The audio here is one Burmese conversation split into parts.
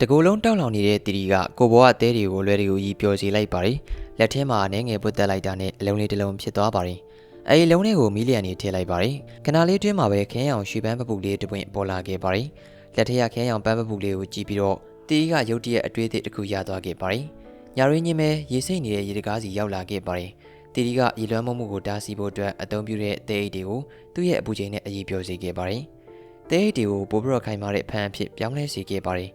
တကူလုံးတောက်လောင်နေတဲ့တီတီကကိုဘောကတဲတွေကိုလွယ်တွေကိုကြီးပျော်စီလိုက်ပါတယ်လက်ထဲမှာအနေငယ်ပွတ်တက်လိုက်တာနဲ့အလုံးလေးတစ်လုံးဖြစ်သွားပါတယ်အဲဒီလုံးလေးကိုမီလီယံနေထည့်လိုက်ပါတယ်ခဏလေးတွင်းမှာပဲခင်းရောင်ရွှေပန်းပပူလေးတစ်ပွင့်ပေါ်လာခဲ့ပါတယ်လက်ထက်ကခင်းရောင်ပန်းပပူလေးကိုကြည့်ပြီးတော့တီတီကရုတ်တရက်အတွေးအသစ်တစ်ခုရသွားခဲ့ပါတယ်ညာရင်းချင်းပဲရေစိမ့်နေတဲ့ရေတကားစီရောက်လာခဲ့ပါတယ်တီတီကရေလွှမ်းမိုးမှုကိုတားဆီးဖို့အတွက်အသုံးပြုတဲ့တဲအိတ်တွေကိုသူ့ရဲ့အပူချိန်နဲ့အရေးပြောစေခဲ့ပါတယ်တဲအိတ်တွေကိုပိုပြီးတော့ခိုင်မာတဲ့ဖန်အဖြစ်ပြောင်းလဲစေခဲ့ပါတယ်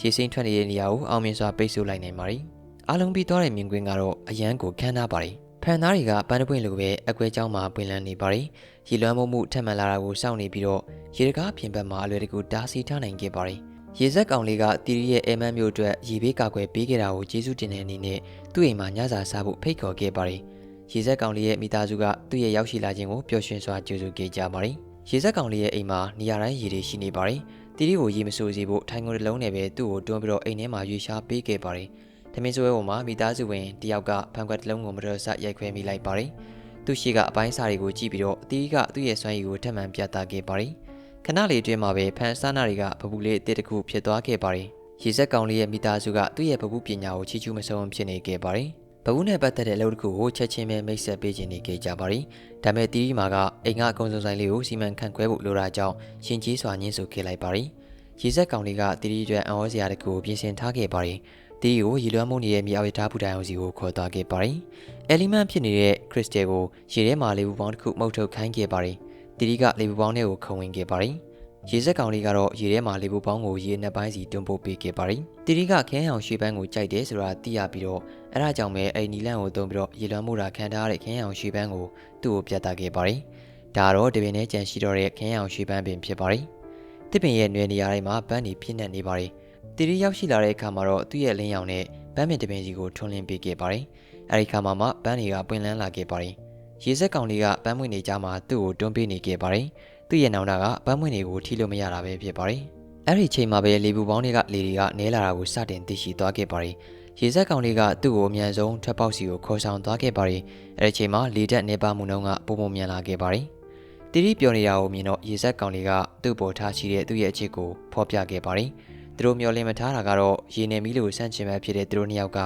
ရေစိမ့်ထွက်နေတဲ့နေရာကိုအောင်မြင်စွာပိတ်ဆို့လိုက်နိုင်ပါတယ်။အားလုံးပြီးသွားတဲ့မြင်ကွင်းကတော့အရန်ကိုခမ်းနားပါတယ်။ဖန်သားတွေကပန်းတပွင့်လိုပဲအကွဲကြောင်းမှာပွင့်လန်းနေပါတယ်။ရေလွှမ်းမိုးမှုထက်မှန်လာတာကိုစောင့်နေပြီးတော့ရေတကားပြင်ပမှာအလွယ်တကူတားဆီးထားနိုင်ခဲ့ပါတယ်။ရေဆက်ကောင်လေးကတီရီရဲ့အဲမန်းမျိုးအတွက်ရေဘေးကာကွယ်ပေးခဲ့တာကိုကျေးဇူးတင်တဲ့အနေနဲ့သူ့အိမ်မှာညစာစားဖို့ဖိတ်ခေါ်ခဲ့ပါတယ်။ရေဆက်ကောင်လေးရဲ့မိသားစုကသူ့ရဲ့ရောက်ရှိလာခြင်းကိုပျော်ရွှင်စွာကြိုဆိုခဲ့ကြပါတယ်။ရေဆက်ကောင်လေးရဲ့အိမ်မှာနေရာတိုင်းရေတွေရှိနေပါတယ်။ တီတီကိုရေမဆိုးစေဖို့ထိုင်ကုန်တစ်လုံးနဲ့ပဲသူ့ကိုတွန်းပြီးတော့အိမ်ထဲမှာရွေရှားပေးခဲ့ပါတယ်။ထမင်းဆွဲပေါ်မှာမိသားစုဝင်တယောက်ကဖန်ခွက်တစ်လုံးကိုမတော်ဆရိုက်ခွဲမိလိုက်ပါတယ်။သူ့ရှိကအပိုင်းစာတွေကိုကြည့်ပြီးတော့တီတီကသူ့ရဲ့စွမ်းရည်ကိုထပ်မံပြသခဲ့ပါတယ်။ခဏလေးအတွင်းမှာပဲဖန်ဆာနာတွေကပပူလေးအတစ်တစ်ခုဖြစ်သွားခဲ့ပါတယ်။ရေစက်ကောင်လေးရဲ့မိသားစုကသူ့ရဲ့ပပူပညာကိုချီးကျူးမဆုံးဖြစ်နေခဲ့ပါတယ်။ ဘဘူးနဲ့ပတ်သက်တဲ့အလုပ်တစ်ခုကိုချက်ချင်းပဲမိတ်ဆက်ပေးခြင်းနေခဲ့ကြပါတယ်။ဒါပေမဲ့တီတီမာကအိမ်ကအကုံစုံဆိုင်လေးကိုစီမံခန့်ခွဲဖို့လိုတာကြောင့်ရှင်ကြီးစွာညှင်းဆိုခဲ့လိုက်ပါတယ်။ရေဆက်ကောင်လေးကတီတီအတွက်အံ့ဩစရာတကူကိုပြင်ဆင်ထားခဲ့ပါတယ်။တီတီကိုရေလွှမ်းမိုးနေတဲ့မြေအောက်ရထားပူတိုင်အောင်စီကိုခေါ်သွားခဲ့ပါတယ်။အလီမန်ဖြစ်နေတဲ့ခရစ်စတယ်ကိုရေထဲမှာလေပူပေါင်းတစ်ခုမှုတ်ထုတ်ခိုင်းခဲ့ပါတယ်။တီတီကလေပူပေါင်းတွေကိုခုံဝင်ခဲ့ပါတယ်။ ရေဆက်ကောင်လေးကတော့ရေထဲမှာလေပူပေါင်းကိုရေနှစ်ပိုင်းစီတွန်းပို့ပေးခဲ့ပါတယ်။တီတီကခင်းအောင်ရွှေပန်းကိုကြိုက်တယ်ဆိုတာသိရပြီးတော့အဲဒါကြောင့်ပဲအဲ့နီလန့်ကိုတုံးပြီးတော့ရေလွှမ်းမိုးတာခံထားရတဲ့ခင်းအောင်ရွှေပန်းကိုသူ့ကိုပြသခဲ့ပါတယ်။ဒါတော့တပင်နဲ့ကြံရှိတော့တဲ့ခင်းအောင်ရွှေပန်းပင်ဖြစ်ပါတယ်။တစ်ပင်ရဲ့နွယ်နေရာတိုင်းမှာပန်းတွေပြည့်နေနေပါတယ်။တီရီရောက်ရှိလာတဲ့အခါမှာတော့သူ့ရဲ့လင်းရောင်နဲ့ပန်းပင်တစ်ပင်စီကိုထွန်းလင်းပေးခဲ့ပါတယ်။အဲဒီခါမှာမှပန်းတွေကပွင့်လန်းလာခဲ့ပါတယ်။ရေစက်ကောင်လေးကပန်းမွင့်နေကြမှာသူ့ကိုတွန်းပေးနေခဲ့ပါတယ်။ သူ့ရဲ့နောင်တာကပန်းမွင့်တွေကိုထိလို့မရတာပဲဖြစ်ပါတယ်။အဲဒီချိန်မှာပဲလေပူပေါင်းတွေကလေတွေကနဲလာတာကိုစတင်သိရှိသွားခဲ့ပါတယ်။ရေစက်ကောင်လေးကသူ့ကိုအမြန်ဆုံးထွက်ပေါက်စီကိုခေါ်ဆောင်သွားခဲ့ပါတယ်။အဲဒီချိန်မှာလေတက်နေပါမှုနှုန်းကပုံပုံမြန်လာခဲ့ပါတယ်။တီတီပြောနေတာကိုမြင်တော့ရေဆက်ကောင်လေးကသူ့ပေါ်ထားရှိတဲ့သူ့ရဲ့အချစ်ကိုဖော်ပြခဲ့ပါတယ်။သူတို့မျောလင်းမထားတာကတော့ရေနေမီလိုဆန့်ကျင်ဘက်ဖြစ်တဲ့သူတို့နှစ်ယောက်က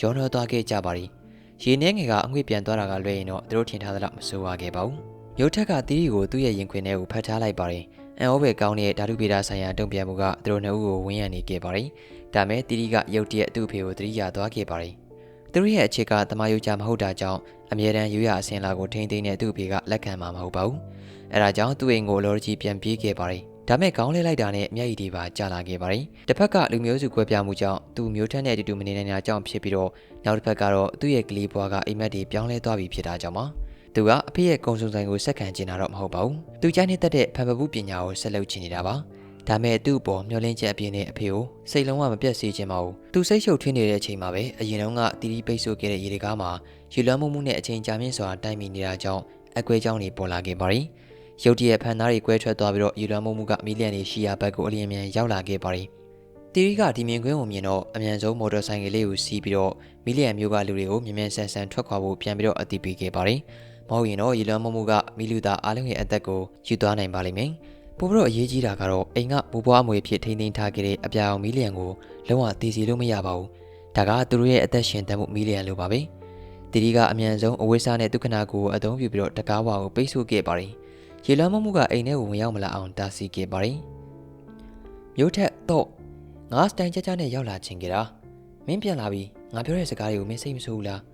ရောနှောသွားခဲ့ကြပါတယ်။ရေနှဲငယ်ကအငွေ့ပြန်သွားတာကလွဲရင်တော့သူတို့ထင်ထားသလောက်မဆိုးပါခဲ့ပါဘူး။ မြို့ထက်ကတီတီကိုသူ့ရဲ့ရင်ခွင်ထဲကိုဖတ်ထားလိုက်ပါတယ်။အန်ဩဘယ်ကောင်းတဲ့ဓာတုဗေဒဆိုင်ရာတုံ့ပြန်မှုကသူတို့နှစ်ဦးကိုဝန်းရံနေခဲ့ပါတယ်။ဒါမဲ့တီတီကရုတ်တရက်သူ့အဖေကိုသတိရသွားခဲ့ပါတယ်။သူတို့ရဲ့အချစ်ကတမယုတ်ကြမဟုတ်တာကြောင့်အမြဲတမ်းရိုးရအစင်လာကိုထိမ့်သိမ့်တဲ့သူ့အဖေကလက်ခံမှာမဟုတ်ပါဘူး။အဲဒါကြောင့်သူ့အိမ်ကိုလော်ကြီးပြန်ပြေးခဲ့ပါတယ်။ဒါမဲ့ခေါင်းလဲလိုက်တာနဲ့မျက်ရည်တွေပါကျလာခဲ့ပါတယ်။တစ်ဖက်ကလူမျိုးစုကွဲပြားမှုကြောင့်သူမျိုးထက်နဲ့အတူတူမနေနိုင်တာကြောင့်ဖြစ်ပြီးတော့နောက်တစ်ဖက်ကတော့သူ့ရဲ့ကလေးဘွားကအိမ်မက်တွေပြောင်းလဲသွားပြီဖြစ်တာကြောင့်ပါ။ သူကအဖေရဲ့ကုံစုံဆိုင်ကိုဆက်ခံကျင်တာတော့မဟုတ်ပါဘူး။သူကြိုက်နေတတ်တဲ့ဖန်ပပူးပညာကိုဆက်လုပ်ချင်နေတာပါ။ဒါမဲ့သူ့အပေါ်မျောလင်းချက်အပြင်းနဲ့အဖေကိုစိတ်လုံးဝမပြတ်စေချင်ပါဘူး။သူစိတ်ရှုပ်ထွေးနေတဲ့အချိန်မှာပဲအရင်တုန်းကတီတီပိတ်ဆို့ခဲ့တဲ့ရေတကားမှာရေလွှမ်းမှုမှုနဲ့အချိန်ကြာမြင့်စွာတိုက်မိနေတာကြောင့်အကွဲကြောင်းတွေပေါ်လာခဲ့ပါရင်ရုတ်တရက်ဖန်သားတွေကွဲထွက်သွားပြီးတော့ရေလွှမ်းမှုမှုကမီလီယံတွေရှိရာဘက်ကိုအလျင်မြန်ရောက်လာခဲ့ပါရင်တီရီကဒီမြင်ကွင်းကိုမြင်တော့အမြန်ဆုံးမော်တော်ဆိုင်ကလေးကိုစီးပြီးတော့မီလီယံမျိုးကလူတွေကိုမြင်မြန်ဆန်ဆန်ထွက်ခွာဖို့ပြန်ပြီးတော့အတိပေးခဲ့ပါတယ်။ မဟုတ်ရင်တော့ရေလွှမ်းမိုးမှုကမီလူသားအားလုံးရဲ့အသက်ကိုယူသွားနိုင်ပါလိမ့်မယ်။ပို့ပြီးတော့အရေးကြီးတာကတော့အိမ်ကဘူဘွားမွေဖြစ်ထိန်းသိမ်းထားခဲ့တဲ့အပြာရောင်မီလီယံကိုလုံးဝတည်စီလို့မရပါဘူး။ဒါကသူတို့ရဲ့အသက်ရှင်တန်မှုမီလီယံလိုပါပဲ။တီရီကအမြန်ဆုံးအဝိစားနဲ့ဒုက္ခနာကိုအသုံးပြုပြီးတော့တကားဝါကိုပိတ်ဆို့ခဲ့ပါတယ်။ရေလွှမ်းမိုးမှုကအိမ်ထဲကိုဝင်ရောက်မလာအောင်တားဆီးခဲ့ပါတယ်။မြို့ထက်တော့ငါစတိုင်ကြကြနဲ့ရောက်လာခြင်းကြတာမင်းပြန်လာပြီငါပြောတဲ့စကားတွေကိုမင်းစိတ်မဆိုးဘူးလား။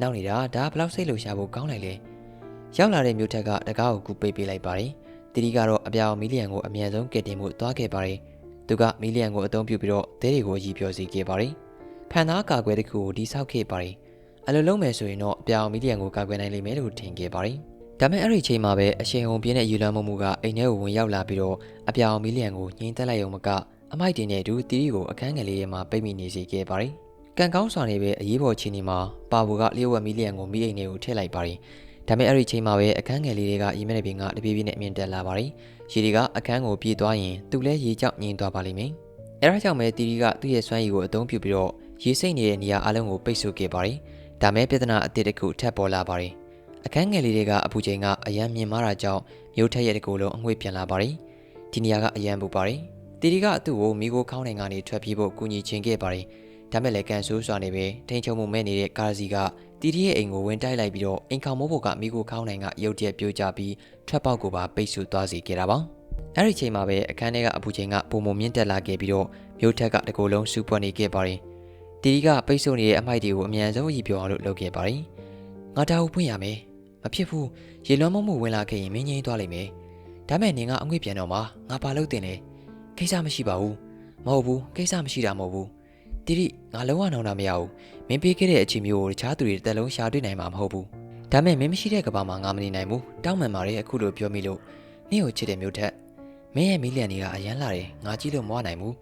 နောက်နေတာဒါဘယ်လောက်စိတ်လှုပ်ရှားဖို့ကောင်းလိုက်လဲ။ရောက်လာတဲ့မြို့ထက်ကတကားကိုကူပိတ်ပေးလိုက်ပါတယ်။တီတီကတော့အပြောင်မီလီယံကိုအမြန်ဆုံးကယ်တင်မှုသွားခဲ့ပါတယ်။သူကမီလီယံကိုအသုံးပြုပြီးတော့ဒဲတွေကိုရည်ပြောစီခဲ့ပါတယ်။ဖန်သားကာကွယ်တစ်ခုကိုဒီဆောက်ခဲ့ပါတယ်။အလိုလုံးမယ်ဆိုရင်တော့အပြောင်မီလီယံကိုကာကွယ်နိုင်လိမ့်မယ်လို့ထင်ခဲ့ပါတယ်။ဒါပေမဲ့အဲ့ဒီအချိန်မှာပဲအရှင်ဟုန်ပြင်းတဲ့ယူလမ်းမှုမှုကအိမ်ထဲကိုဝင်ရောက်လာပြီးတော့အပြောင်မီလီယံကိုညှင်းတက်လိုက်ရုံမကအမိုက်တင်တဲ့အတူတီတီကိုအခန်းငယ်လေးထဲမှာပိတ်မိနေစေခဲ့ပါတယ်။ ကံကောင်းစွာနေပဲအရေးပေါ်ချင်းနေမှာပါဘူကလျှို့ဝှက်မီလီယံကိုမိအိမ်ထဲကိုထည့်လိုက်ပါတယ်။ဒါပေမဲ့အဲ့ဒီအချိန်မှာပဲအခန်းငယ်လေးတွေကရေမဲ့တဲ့ပင်ကတပြေးပြေးနဲ့အမြင့်တက်လာပါတယ်။ရေတွေကအခန်းကိုပြေးသွားရင်သူလည်းရေကြောက်ငြိမ်သွားပါလိမ့်မယ်။အဲဒါကြောင့်ပဲတီတီကသူ့ရဲ့စွမ်းရည်ကိုအသုံးပြုပြီးတော့ရေစိမ့်နေတဲ့နေရာအလုံးကိုပိတ်ဆို့ခဲ့ပါတယ်။ဒါမဲ့ပြဿနာအသစ်တစ်ခုထပ်ပေါ်လာပါတယ်။အခန်းငယ်လေးတွေကအပူချိန်ကအရန်မြင့်မားတာကြောင့်မြို့ထက်ရဲ့တကူလုံးအငွေ့ပြန်လာပါတယ်။ဒီနေရာကအရန်ပူပါတယ်။တတီတီကသူ့ကိုမိကိုခေါင်းနိုင်ကနေထွက်ပြေးဖို့ကူညီချင်ခဲ့ပါတယ် ဒါမဲ့လည်းကန်ဆိုးစွာနေပဲထိန်ချုံမှုမဲ့နေတဲ့ကားစီကတီတီရဲ့အိမ်ကိုဝင်တိုက်လိုက်ပြီးတော့အိမ်ခေါင်မိုးဖို့ကမိကိုခေါင်းနိုင်ကရုတ်တရက်ပြိုကျပြီးထွက်ပေါက်ကိုပါပိတ်ဆို့သွားစေခဲ့တာပါအဲ့ဒီချိန်မှာပဲအခန်းထဲကအပူချိန်ကပုံမမြင့်တက်လာခဲ့ပြီးတော့မြို့ထက်ကတကိုယ်လုံးစူပွက်နေခဲ့ပါတယ်တီတီကပိတ်ဆို့နေတဲ့အမိုက်တွေကိုအမြန်ဆုံးအည်ပြောအောင်လို့လုပ်ခဲ့ပါတယ်ငါတာကိုဖွင့်ရမယ်မဖြစ်ဘူးရေလွှမ်းမိုးမှုဝင်လာခဲ့ရင်မင်းငိမ့်သွားလိမ့်မယ်ဒါမဲ့နင်ကအငွေ့ပြန်တော့မှာငါဘာလုပ်တင်လဲကိစ္စမရှိပါဘူးမဟုတ်ဘူးကိစ္စမရှိတာမဟုတ်ဘူး တီတီငါလုံးဝနောင်တာမရဘူးမင်းပေးခဲ့တဲ့အချိန်မျိုးကိုတခြားသူတွေတစ်သက်လုံးရှာတွေ့နိုင်မှာမဟုတ်ဘူးဒါမဲ့မင်းမရှိတဲ့ကဘာမှာငါမနေနိုင်ဘူးတောင်းမှန်ပါတယ်အခုလိုပြောမိလို့နင့်ကိုချစ်တဲ့မျိုးထက်မင်းရဲ့မိလျံတွေကအရန်လာတယ်ငါကြည့်လို့မဝနိုင်ဘူး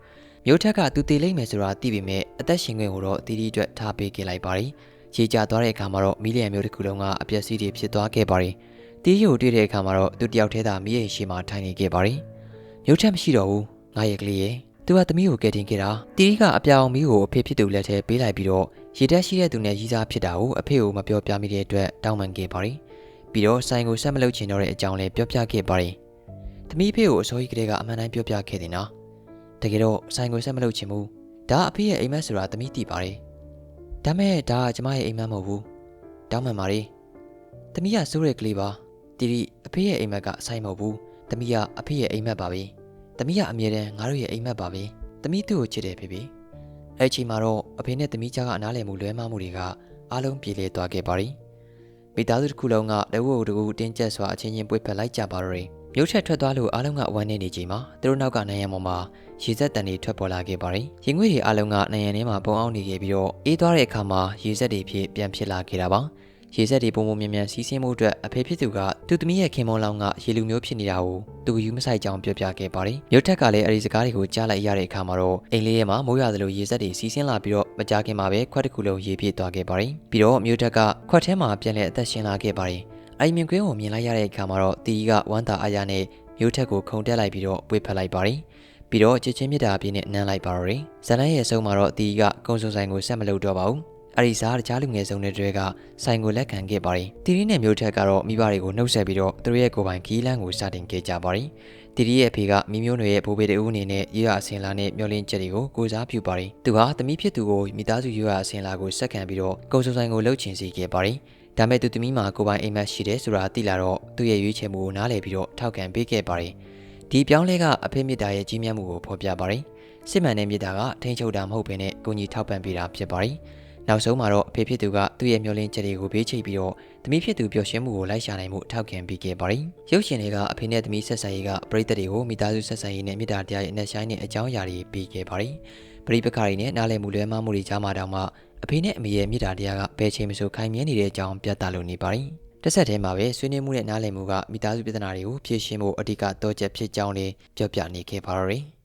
မျိုးထက်ကသူတည်လိမ့်မယ်ဆိုတာသိပေမဲ့အသက်ရှင်ခွင့်ကိုတော့တီတီအတွက်ထားပေးခဲ့လိုက်ပါတယ်ရေကျသွားတဲ့အခါမှာတော့မီလီယံမျိုးတစ်ခုလုံးကအပျက်စီးတွေဖြစ်သွားခဲ့ပါတယ်။တီးရီကိုတွေ့တဲ့အခါမှာတော့သူတယောက်တည်းသာမီးရဲ့ရှေ့မှာထိုင်နေခဲ့ပါတယ်။မျိုးထက်မရှိတော့ဘူး။ငါရဲ့ကလေးရဲ့ သူကသမီးကိုကယ်တင်ခဲ့တာ။တီးရီကအပြောင်မီးကိုအဖေဖြစ်သူလက်ထဲပေးလိုက်ပြီးတော့ရေတက်ရှိတဲ့သူနဲ့ရီးစားဖြစ်တာကိုအဖေကိုမပြောပြမိတဲ့အတွက်တောင်းပန်ခဲ့ပါတယ်။ပြီးတော့ဆိုင်ကိုဆက်မလုပ်ချင်တော့တဲ့အကြောင်းလည်းပြောပြခဲ့ပါတယ်။သမီးဖေကိုအစိုးရကလေးကအမှန်တိုင်းပြောပြခဲ့တယ်နော်။တကယ်တော့ဆိုင်ကိုဆက်မလုပ်ချင်ဘူး။ဒါအဖေရဲ့အိမ်မက်ဆိုတာသမီးသိပါတယ်။ဒါမဲ့ဒါကကျမရဲ့အိမ်မက်မဟုတ်ဘူးတောင်းမှန်ပါလေတမီးကစိုးရဲကလေးပါတီတီအဖေရဲ့အိမ်မက်ကဆိုင်မဟုတ်ဘူးတမီးကအဖေရဲ့အိမ်မက်ပါပဲ တမီးကအမြဲတမ်းငါတို့ရဲ့အိမ်မက်ပါပဲတမီးသူ့ကိုချစ်တယ်ဖေဖေအဲ့ဒီချိန်မှာတော့အဖေနဲ့တမီးကြားကအနားလည်မှုလွဲမှားမှုတွေကအားလုံးပြေလည်သွားခဲ့ပါပြီမိသားစုတစ်ခုလုံးကတဝူတကူတင်းကျပ်စွာအချင်းချင်းပွေဖက်လိုက်ကြပါတော့တယ်မြို့ချက်ထွက်သွားလို့အားလုံးကဝမ်းနေနေချိန်မှာသူတို့နောက်ကနိုင်ရံပေါ်မှာရေစက်တန်တွေထွက်ပေါ်လာခဲ့ပါတယ်။ရင်ငွေတွေအားလုံးကနိုင်ရံထဲမှာပုံအောင်နေခဲ့ပြီးတော့အေးသွားတဲ့အခါမှာရေစက်တွေဖြစ်ပြန်ဖြစ်လာခဲ့တာပါ။ ရေစက်တွေပုံပုံမြန်မြန်စီးဆင်းမှုအတွက်အဖေဖြစ်သူကသူ့သမီးရဲ့ခင်မုန်းလောင်းကရေလူမျိုးဖြစ်နေတာကိုသူယူမဆိုင်ကြောင်ပြောပြခဲ့ပါတယ်။မြို့ထက်ကလည်းအဲဒီစကားတွေကိုကြားလိုက်ရတဲ့အခါမှာတော့အိမ်လေးထဲမှာမိုးရွာသလိုရေစက်တွေစီးဆင်းလာပြီးတော့မကြခင်မှာပဲခွက်တစ်ခုလုံးရေပြည့်သွားခဲ့ပါတယ်။ပြီးတော့မြို့ထက်ကခွက်ထဲမှာပြန်လဲအသက်ရှင်လာခဲ့ပါတယ်။အိမ်မြင်ကွင်းကိုမြင်လိုက်ရတဲ့အခါမှာတော့တီကဝမ်းသာအားရနဲ့မျိုးထက်ကိုခုံတက်လိုက်ပြီးတော့ပွေဖက်လိုက်ပါတယ်။ပြီးတော့ချစ်ချင်းမြတ်တာပြည့်နဲ့နမ်းလိုက်ပါတော့တယ်။ဇလန်းရဲ့အဆုံးမှာတော့တီကကုံစုံဆိုင်ကိုဆက်မလုပ်တော့ပါဘူး။ အရီစားတခြားလူငယ်စုံတဲ့တွေကဆိုင်ကိုလက်ခံခဲ့ပါတယ်။တီရီနဲ့မျိုးထက်ကတော့မိဘတွေကိုနှုတ်ဆက်ပြီးတော့သူတို့ရဲ့ကိုယ်ပိုင်ခီးလန်းကိုစတင်ခဲ့ကြပါတယ်။တီရီရဲ့အဖေကမိမျိုးနွယ်ရဲ့ဘိုးဘေးတူအနေနဲ့ရွရအစင်လာနဲ့မျောလင်းချက်တွေကိုကိုစားပြုပါတယ်။သူဟာသမီးဖြစ်သူကိုမိသားစုရွရအစင်လာကိုစက္ကန့်ပြီးတော့ကုံစုံဆိုင်ကိုလှုပ်ချင်စီခဲ့ပါတယ်။ဒါမဲ့သူသမီးမှာကိုပိုင်အိမ်မက်ရှိတယ်ဆိုတာသိလာတော့သူ့ရဲ့ရွေးချယ်မှုကိုနားလည်ပြီးတော့ထောက်ခံပေးခဲ့ပါတယ်။ဒီပြောင်းလဲကအဖေမြစ်တာရဲ့ကြီးမြတ်မှုကိုဖော်ပြပါတယ်။စစ်မှန်တဲ့မြစ်တာကထိန်းချုပ်တာမဟုတ်ဘဲနဲ့ကိုကြီးထောက်ပံ့ပေးတာဖြစ်ပါတယ်။ နောက်ဆုံးမှာတော့အဖေဖြစ်သူကသူ့ရဲ့မျောလင်းချက်တွေကိုဘေးချိတ်ပြီးတော့သမီးဖြစ်သူပျော်ရွှင်မှုကိုလိုက်ရှာနိုင်မှုထောက်ခံပေးခဲ့ပါတယ်။ရုပ်ရှင်တွေကအဖေနဲ့သမီးဆက်ဆံရေးကပရိသတ်တွေကိုမိသားစုဆက်ဆံရေးနဲ့မြစ်တာတရားရဲ့အနက်ရှိုင်းတဲ့အကြောင်းအရာတွေပေးခဲ့ပါတယ်။ပရိပခါတွေနဲ့နားလည်မှုလွဲမှားမှုတွေကြားမှာတောင်မှအဖေနဲ့အမေရဲ့မြစ်တာတရားကဘယ်ချိန်မှဆိုခိုင်မြဲနေတဲ့အကြောင်းပြသလိုနေပါတယ်။တစ်ဆက်တည်းမှာပဲဆွေးနွေးမှုနဲ့နားလည်မှုကမိသားစုပြဿနာတွေကိုဖြေရှင်းဖို့အဓိကတော့ချက်ဖြစ်ကြောင်းလေးပြောပြနေခဲ့ပါရယ်။